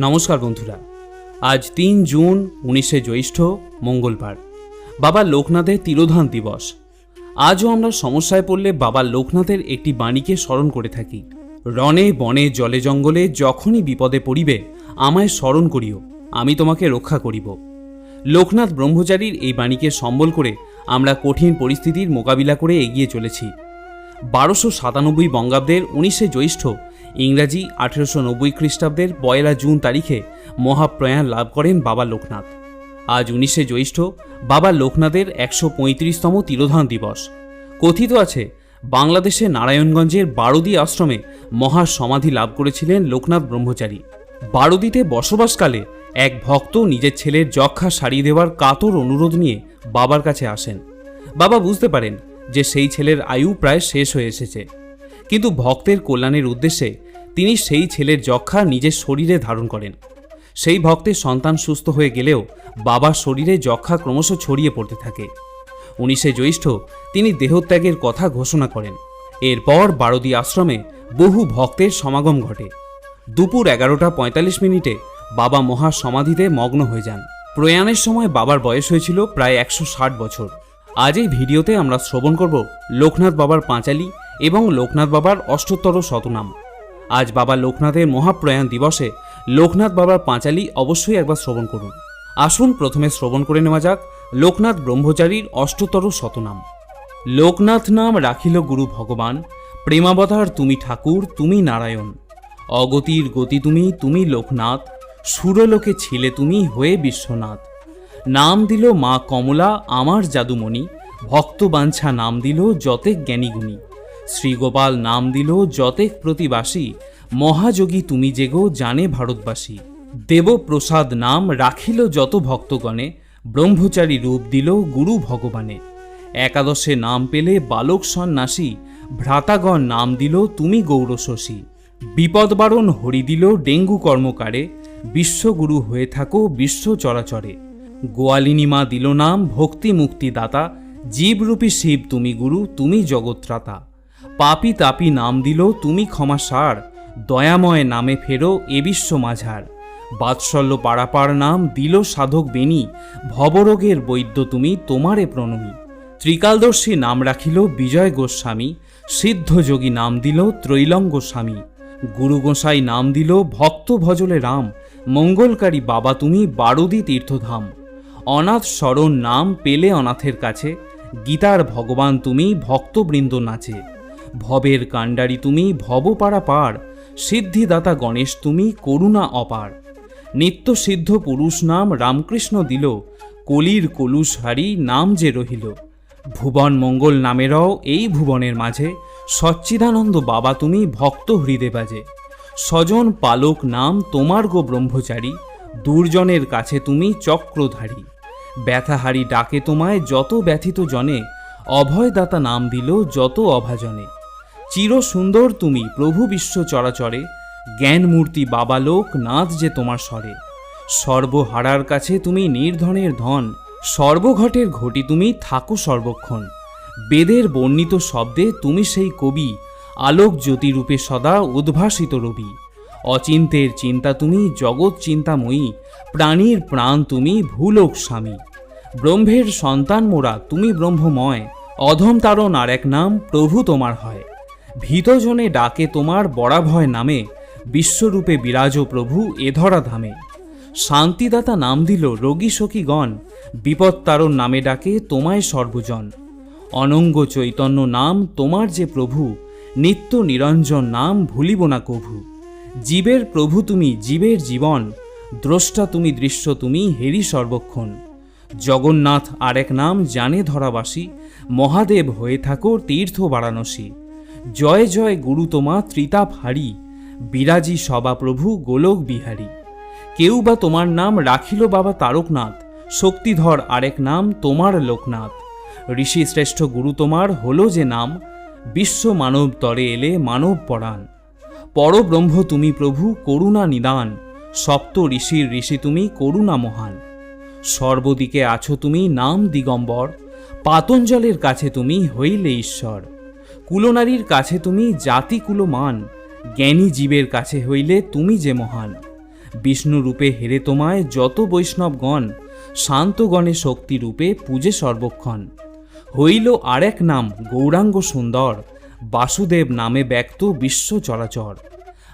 নমস্কার বন্ধুরা। আজ তিন জুন, উনিশে জ্যৈষ্ঠ, মঙ্গলবার। বাবা লোকনাথের তিরোধান দিবস। আজও আমরা সমস্যায় পড়লে বাবা লোকনাথের একটি বাণীকে স্মরণ করে থাকি। রণে বনে জলে জঙ্গলে যখনই বিপদে পড়িবে, আমায় স্মরণ করিও, আমি তোমাকে রক্ষা করিব। লোকনাথ ব্রহ্মচারীর এই বাণীকে সম্বল করে আমরা কঠিন পরিস্থিতির মোকাবিলা করে এগিয়ে চলেছি। বারোশো সাতানব্বই বঙ্গাব্দের উনিশে জ্যৈষ্ঠ ইংরাজি আঠেরোশো নব্বই খ্রিস্টাব্দের পয়লা জুন তারিখে মহাপ্রয়াণ লাভ করেন বাবা লোকনাথ। আজ উনিশে জ্যৈষ্ঠ বাবা লোকনাথের একশো পঁয়ত্রিশতম তিরোধান দিবস। কথিত আছে, বাংলাদেশে নারায়ণগঞ্জের বারুদি আশ্রমে মহা সমাধি লাভ করেছিলেন লোকনাথ ব্রহ্মচারী। বারুদিতে বসবাসকালে এক ভক্ত নিজের ছেলের যক্ষা সারিয়ে দেওয়ার কাতর অনুরোধ নিয়ে বাবার কাছে আসেন। বাবা বুঝতে পারেন যে সেই ছেলের আয়ু প্রায় শেষ হয়ে এসেছে। কিন্তু ভক্তের কল্যাণের উদ্দেশ্যে তিনি সেই ছেলের যক্ষা নিজের শরীরে ধারণ করেন। সেই ভক্তের সন্তান সুস্থ হয়ে গেলেও বাবার শরীরে যক্ষা ক্রমশ ছড়িয়ে পড়তে থাকে। উনিশে জ্যৈষ্ঠ তিনি দেহত্যাগের কথা ঘোষণা করেন। এরপর বারদি আশ্রমে বহু ভক্তের সমাগম ঘটে। দুপুর এগারোটা পঁয়তাল্লিশ মিনিটে বাবা মহা সমাধিতে মগ্ন হয়ে যান। প্রয়াণের সময় বাবার বয়স হয়েছিল প্রায় একশো ষাট বছর। আজ এই ভিডিওতে আমরা শ্রবণ করব লোকনাথ বাবার পাঁচালী এবং লোকনাথ বাবার অষ্টোত্তর শতনাম। আজ বাবা লোকনাথের মহাপ্রয়াণ দিবসে লোকনাথ বাবার পাঁচালি অবশ্যই একবার শ্রবণ করুন। আসুন প্রথমে শ্রবণ করে নেওয়া যাক লোকনাথ ব্রহ্মচারীর অষ্টতর শতনাম। লোকনাথ নাম রাখিল গুরু ভগবান, প্রেমাবতার তুমি ঠাকুর, তুমি নারায়ণ। অগতির গতি তুমি তুমি লোকনাথ, সুরলোকে ছিলে তুমি হয়ে বিশ্বনাথ। নাম দিল মা কমলা, আমার জাদুমণি, ভক্তবাঞ্ছা নাম দিল যতে জ্ঞানীগুণী। শ্রীগোপাল নাম দিল যতেক প্রতিবাসী, মহাযোগী তুমি যেগো জানে ভারতবাসী। দেবপ্রসাদ নাম রাখিল যত ভক্তগণে, ব্রহ্মচারী রূপ দিল গুরু ভগবানে। একাদশে নাম পেলে বালক সন্ন্যাসী, ভ্রাতাগণ নাম দিল তুমি গৌরশশী। বিপদবারণ হরি দিল ডেঙ্গু কর্মকারে, বিশ্বগুরু হয়ে থাকো বিশ্ব চরাচরে। গোয়ালিনী মা দিল নাম ভক্তি মুক্তিদাতা জীবরূপী শিব তুমি গুরু, তুমি জগত্রাতা পাপি তাপি নাম দিল তুমি ক্ষমা সার, দয়াময় নামে ফেরো এ বিশ্ব মাঝার। বাৎসল্য পাড়াপাড় নাম দিল সাধক বেনি ভবরোগের বৈদ্য তুমি তোমারে প্রণমী। ত্রিকালদর্শী নাম রাখিল বিজয় গোস্বামী সিদ্ধযোগী নাম দিল ত্রৈলঙ্গ স্বামী। গুরু গোসাই নাম দিল ভক্ত ভজলে রাম, মঙ্গলকারী বাবা তুমি বারুদি তীর্থধাম। অনাথ শরণ নাম পেলে অনাথের কাছে, গীতার ভগবান তুমি ভক্তবৃন্দ নাচে। ভবের কাণ্ডারি তুমি, ভবপাড়া পার। সিদ্ধিদাতা গণেশ তুমি, করুণা অপার। নিত্য সিদ্ধ পুরুষ নাম রামকৃষ্ণ দিল, কলির কলুষ হারি নাম যে রহিল। ভুবন মঙ্গল নামেরও এই ভুবনের মাঝে, সচ্চিদানন্দ বাবা তুমি ভক্ত হৃদে বাজে। স্বজন পালক নাম তোমার গো ব্রহ্মচারী, দুর্জনের কাছে তুমি চক্রধারী। ব্যথাহারি ডাকে তোমায় যত ব্যথিত জনে, অভয়দাতা নাম দিল যত অভাজনে। চির সুন্দর তুমি প্রভু বিশ্ব চরাচরে জ্ঞানমূর্তি বাবালোক নাথ যে তোমার স্বরে। সর্বহারার কাছে তুমি নির্ধনের ধন, সর্বঘটের ঘটি তুমি থাকো সর্বক্ষণ। বেদের বর্ণিত শব্দে তুমি সেই কবি, আলোক জ্যোতিরূপে সদা উদ্ভাসিত রবি। অচিন্তের চিন্তা তুমি জগৎ চিন্তাময়ী, প্রাণীর প্রাণ তুমি ভূলোক স্বামী। ব্রহ্মের সন্তান মোরা, তুমি ব্রহ্মময়, অধম তারণ আর এক নাম প্রভু তোমার হয়। ভীতজনে ডাকে তোমার বরাভয় নামে, বিশ্বরূপে বিরাজ প্রভু এধরা ধামে। শান্তিদাতা নাম দিল রোগী সখীগণ, বিপত্তারণ নামে ডাকে তোমায় সর্বজন। অনঙ্গ চৈতন্য নাম তোমার যে প্রভু, নিত্য নিরঞ্জন নাম ভুলিব না কভু। জীবের প্রভু তুমি জীবের জীবন, দ্রষ্টা তুমি দৃশ্য তুমি হেরি সর্বক্ষণ। জগন্নাথ আরেক নাম জানে ধরাবাসী, মহাদেব হয়ে থাকো তীর্থ বারাণসী। জয় জয় গুরু তোমা ত্রিতাপ হারি বিরাজি সবা প্রভু গোলক বিহারী। কেউ বা তোমার নাম রাখিল বাবা তারকনাথ, শক্তিধর আরেক নাম তোমার লোকনাথ। ঋষি শ্রেষ্ঠ গুরু তোমার হলো যে নাম, বিশ্ব মানব তরে এলে মানব পরাণ। পরব্রহ্ম তুমি প্রভু, করুণা নিদান, সপ্ত ঋষির ঋষি তুমি করুণা মহান। সর্বদিকে আছো তুমি নাম দিগম্বর, পাতঞ্জলের কাছে তুমি হইলে ঈশ্বর। কুলনারীর কাছে তুমি জাতি কুলমান, জ্ঞানী জীবের কাছে হইলে তুমি যে মহান। বিষ্ণু রূপে হেরে তোমায় যত বৈষ্ণবগণ শান্তগণে শক্তি রূপে পূজে সর্বক্ষণ। হইল আরেক নাম গৌরাঙ্গ সুন্দর, বাসুদেব নামে ব্যক্ত বিশ্ব চরাচর।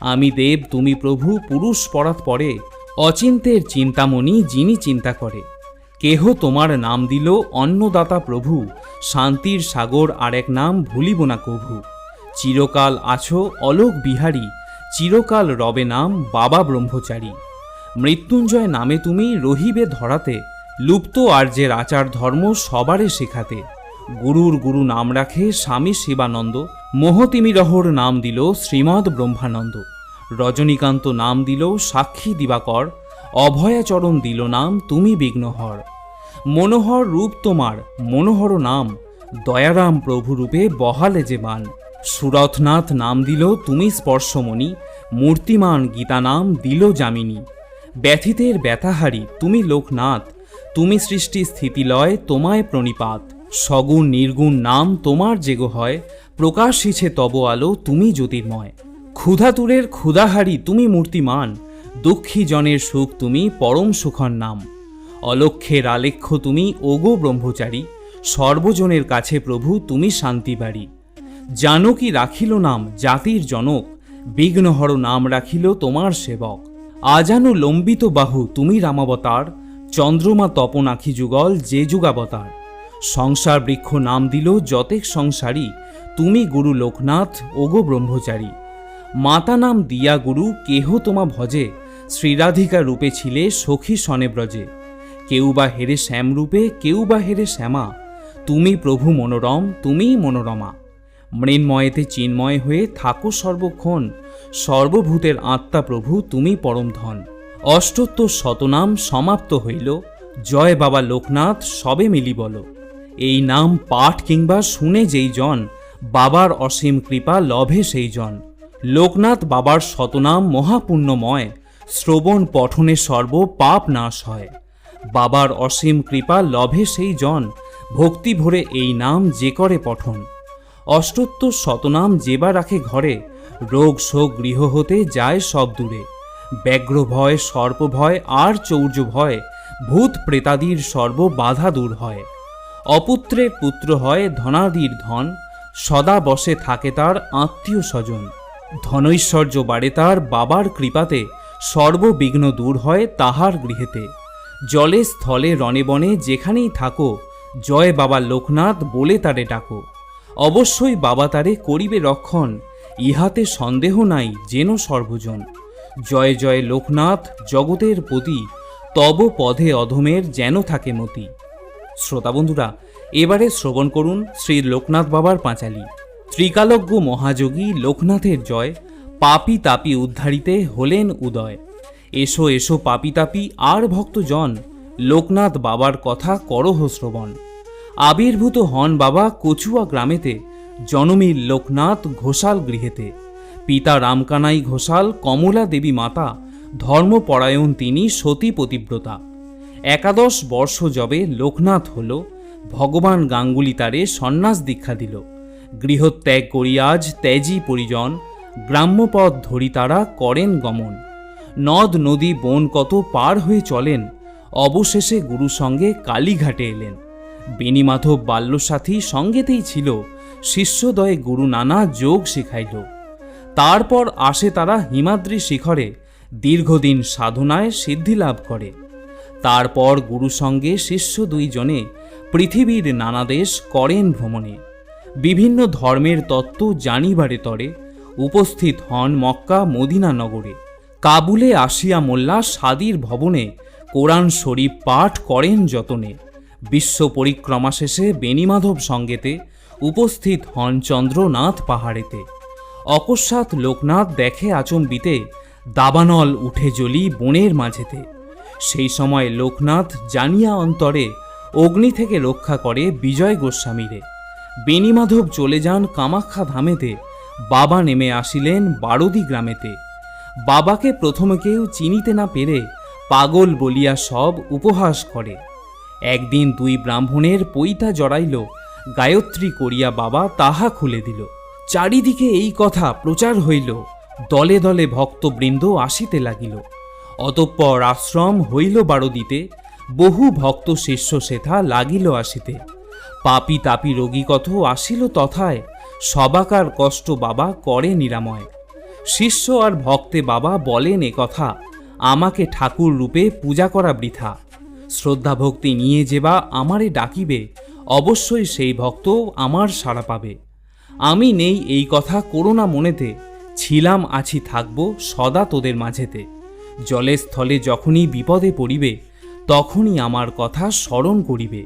আমি দেব তুমি প্রভু, পুরুষ পরাত পরে, অচিন্তের চিন্তামণি যিনি চিন্তা করে। কেহ তোমার নাম দিল অন্নদাতা প্রভু শান্তির সাগর আর এক নাম ভুলিব না কভু। চিরকাল আছো অলোক বিহারী, চিরকাল রবে নাম বাবা ব্রহ্মচারী। মৃত্যুঞ্জয় নামে তুমি রহিবে ধরাতে, লুপ্ত আর্যের আচার ধর্ম সবারে শেখাতে। গুরুর গুরু নাম রাখে স্বামী শিবানন্দ মোহতিমিরহর নাম দিল শ্রীমদ ব্রহ্মানন্দ। রজনীকান্ত নাম দিল সাক্ষী দিবাকর, অভয়াচরণ দিল নাম তুমি বিঘ্নহর। মনোহর রূপ তোমার, মনোহর নাম। দয়ারাম প্রভু রূপে বহালে যে মান। সুরথনাথ নাম দিল তুমি স্পর্শমণি, মূর্তিমান গীতা নাম দিল যামিনী। ব্যথিতের ব্যথাহারি তুমি লোকনাথ, তুমি সৃষ্টি স্থিতিলয় তোমায় প্রণিপাত। সগুণ নির্গুণ নাম তোমার যেগো হয়, প্রকাশিছে তব আলো তুমি জ্যোতির্ময়। ক্ষুধাতুরের ক্ষুধাহারি তুমি মূর্তিমান দুঃখী জনের সুখ তুমি পরম সুখর নাম। অলক্ষের আলেখ্য তুমি, ওগো ব্রহ্মচারী। সর্বজনের কাছে প্রভু, তুমি শান্তি বাড়ি জানকী রাখিল নাম জাতির জনক, বিঘ্নহর নাম রাখিল তোমার সেবক। আজানু লম্বিত বাহু তুমি রামাবতার, চন্দ্রমা তপন আখি যুগল যে যুগাবতার। সংসার বৃক্ষ নাম দিল যতেক সংসারী, তুমি গুরু লোকনাথ, ওগো ব্রহ্মচারী। মাতা নাম দিয়া গুরু কেহ তোমা ভজে, শ্রীরাধিকা রূপে ছিলে সখী সনে ব্রজে কেউ বা হেরে শ্যামরূপে, কেউ বা হেরে শ্যামা। তুমি প্রভু মনোরম, তুমিই মনোরমা। মৃন্ময়েতে চিন্ময় হয়ে থাকো সর্বক্ষণ। সর্বভূতের আত্মা প্রভু, তুমি পরম ধন। অষ্টোত্তর শতনাম সমাপ্ত হইল। জয় বাবা লোকনাথ, সবে মিলি বলো। এই নাম পাঠ কিংবা শুনে যেই জন, বাবার অসীম কৃপা লভে সেই জন। লোকনাথ বাবার শতনাম মহাপুণ্যময়। শ্রবণ পঠনে সর্ব পাপ নাশ হয়। বাবার অসীম কৃপা লভে সেই জন, ভক্তি ভরে এই নাম যে করে পঠন। অষ্টোত্তর শতনাম যেবা রাখে ঘরে, রোগ শোক গৃহ হতে যায় সব দূরে। ব্যগ্র ভয়, সর্প ভয়, আর চৌর্য ভয়, ভূত প্রেতাদির সর্ব বাধা দূর হয়। অপুত্রের পুত্র হয় ধনাদির ধন, সদা বসে থাকে তার আত্মীয় স্বজন। ধনৈশ্বর্য বাড়ে তার বাবার কৃপাতে, সর্ববিঘ্ন দূর হয় তাহার গৃহেতে। জলে স্থলে রণে বনে যেখানেই থাকো, জয় বাবা লোকনাথ বলে তারে ডাকো। অবশ্যই বাবা তারে করিবে রক্ষণ, ইহাতে সন্দেহ নাই যেন সর্বজন। জয় জয় লোকনাথ জগতের প্রতি, তব পথে অধমের যেন থাকে মতি। শ্রোতা বন্ধুরা, এবারে শ্রবণ করুন শ্রী লোকনাথ বাবার পাঁচালী। ত্রিকালজ্ঞ মহাযোগী লোকনাথের জয়, পাপি তাপি উদ্ধারিতে হলেন উদয়। এসো এসো পাপি তাপি, আর ভক্তজন। লোকনাথ বাবার কথা করহ শ্রবণ। আবির্ভূত হন বাবা কচুয়া গ্রামেতে জনমী লোকনাথ ঘোষাল গৃহেতে। পিতা রামকানাই ঘোষাল, কমলা দেবী মাতা, ধর্মপরায়ণ তিনি সতী পতিব্রতা। একাদশ বর্ষ যবে লোকনাথ হল, ভগবান গাঙ্গুলি তারে সন্ন্যাস দীক্ষা দিল। গৃহত্যাগ করি আজ ত্যাজি পরিজন, গ্রাম্যপথ ধরি তারা করেন গমন। নদ নদী বন কত পার হয়ে চলেন। অবশেষে গুরু সঙ্গে কালীঘাটে এলেন। বেণীমাধব বাল্যসাথী সঙ্গেতেই ছিল। শিষ্যদয়ে গুরু নানা যোগ শিখাইল। তারপর আসে তারা হিমাদ্রি শিখরে, দীর্ঘদিন সাধনায় সিদ্ধি লাভ করে। তারপর গুরু সঙ্গে শিষ্য দুইজনে পৃথিবীর নানা দেশ করেন ভ্রমণে। বিভিন্ন ধর্মের তত্ত্ব জানিবারে তরে উপস্থিত হন মক্কা মদিনা নগরে। কাবুলে আসিয়া মোল্লা সাদির ভবনে কোরআন শরীফ পাঠ করেন যতনে। বিশ্ব পরিক্রমা শেষে বেণীমাধব সঙ্গেতে উপস্থিত হন চন্দ্রনাথ পাহাড়েতে। অকস্মাৎ লোকনাথ দেখে আচম্বিতে দাবানল উঠে জ্বলি বনের মাঝেতে। সেই সময় লোকনাথ জানিয়া অন্তরে অগ্নি থেকে রক্ষা করে বিজয় গোস্বামীরে। বেণীমাধব চলে যান কামাখ্যা ধামেতে। বাবা নেমে আসিলেন বারদি গ্রামেতে। বাবাকে প্রথমে কেউ চিনিতে না পেরে পাগল বলিয়া সব উপহাস করে। একদিন দুই ব্রাহ্মণের পৈতা জড়াইল, গায়ত্রী করিয়া বাবা তাহা খুলে দিল। চারিদিকে এই কথা প্রচার হইল, দলে দলে ভক্তবৃন্দ আসিতে লাগিল। অতঃপর আশ্রম হইল বারো দিতে বহু ভক্ত শিষ্য সেথা লাগিল আসিতে। পাপি তাপি রোগী কত আসিল তথায়, সবাকার কষ্ট বাবা করে নিরাময়। শিষ্য আর ভক্তে বাবা বলেন এ কথা, আমাকে ঠাকুর রূপে পূজা করা বৃথা। শ্রদ্ধা ভক্তি নিয়ে যেবা আমারে ডাকিবে, অবশ্যই সেই ভক্ত আমার সাড়া পাবে। আমি নেই এই কথা করোনা মনেতে, ছিলাম আছি থাকব সদা তোদের মাঝেতে। জলে স্থলে যখনই বিপদে পড়িবে, তখনই আমার কথা স্মরণ করিবে।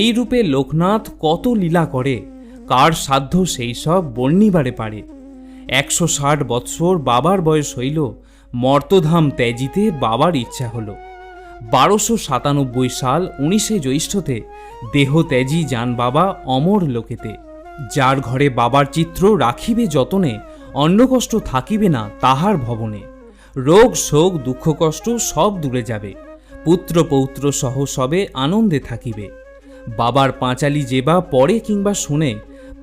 এই রূপে লোকনাথ কত লীলা করে, কার সাধ্য সেই সব বর্ণিবারে পারে। একশো ষাট বৎসর বাবার বয়স হইল, মর্তধাম ত্যাজিতে বাবার ইচ্ছা হলো। বারোশো সাতানব্বই সাল উনিশে জ্যৈষ্ঠতে দেহ ত্যাজি যান বাবা অমর লোকেতে। যার ঘরে বাবার চিত্র রাখিবে যতনে অন্ন কষ্ট থাকিবে না তাহার ভবনে। রোগ, শোক, দুঃখ, কষ্ট সব দূরে যাবে। পুত্র, পৌত্র সহ সবে আনন্দে থাকিবে। বাবার পাঁচালি যেবা পড়ে কিংবা শুনে,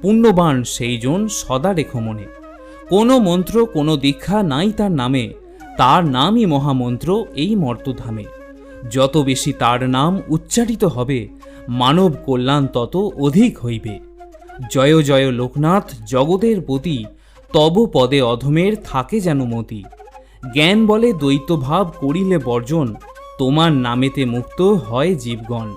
পুণ্যবান সেই জন সদা রেখো মনে। কোনো মন্ত্র, কোনো দীক্ষা নাই তার নামে। তার নামই মহামন্ত্র এই মর্তধামে। যত বেশি তার নাম উচ্চারিত হবে, মানব কল্যাণ তত অধিক হইবে। জয় জয় লোকনাথ, জগতের প্রতি, তব পদে অধমের থাকে যেন মতি। জ্ঞান বলে দ্বৈতভাব করিলে বর্জন, তোমার নামেতে মুক্ত হয় জীবগণ।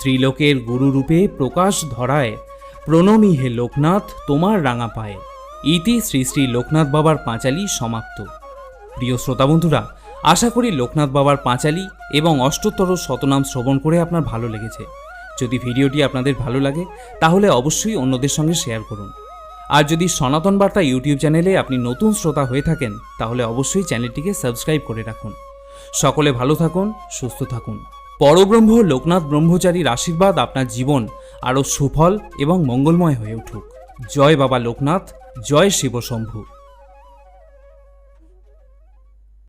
ত্রিলোকের গুরুরূপে প্রকাশ ধরায়, প্রণমী হে লোকনাথ, তোমার রাঙা পায়ে। ইতি শ্রী শ্রী লোকনাথ বাবার পাঁচালি সমাপ্ত। প্রিয় শ্রোতা বন্ধুরা, আশা করি লোকনাথ বাবার পাঁচালি এবং অষ্টোত্তর শতনাম শ্রবণ করে আপনার ভালো লেগেছে। যদি ভিডিওটি আপনাদের ভালো লাগে, তাহলে অবশ্যই অন্যদের সঙ্গে শেয়ার করুন। আর যদি সনাতন বার্তা ইউটিউব চ্যানেলে আপনি নতুন শ্রোতা হয়ে থাকেন, তাহলে অবশ্যই চ্যানেলটিকে সাবস্ক্রাইব করে রাখুন। সকলে ভালো থাকুন, সুস্থ থাকুন। পরব্রহ্ম লোকনাথ ব্রহ্মচারীর আশীর্বাদ আপনার জীবন আরও সুফল এবং মঙ্গলময় হয়ে উঠুক। জয় বাবা লোকনাথ জয় শিবশম্ভু।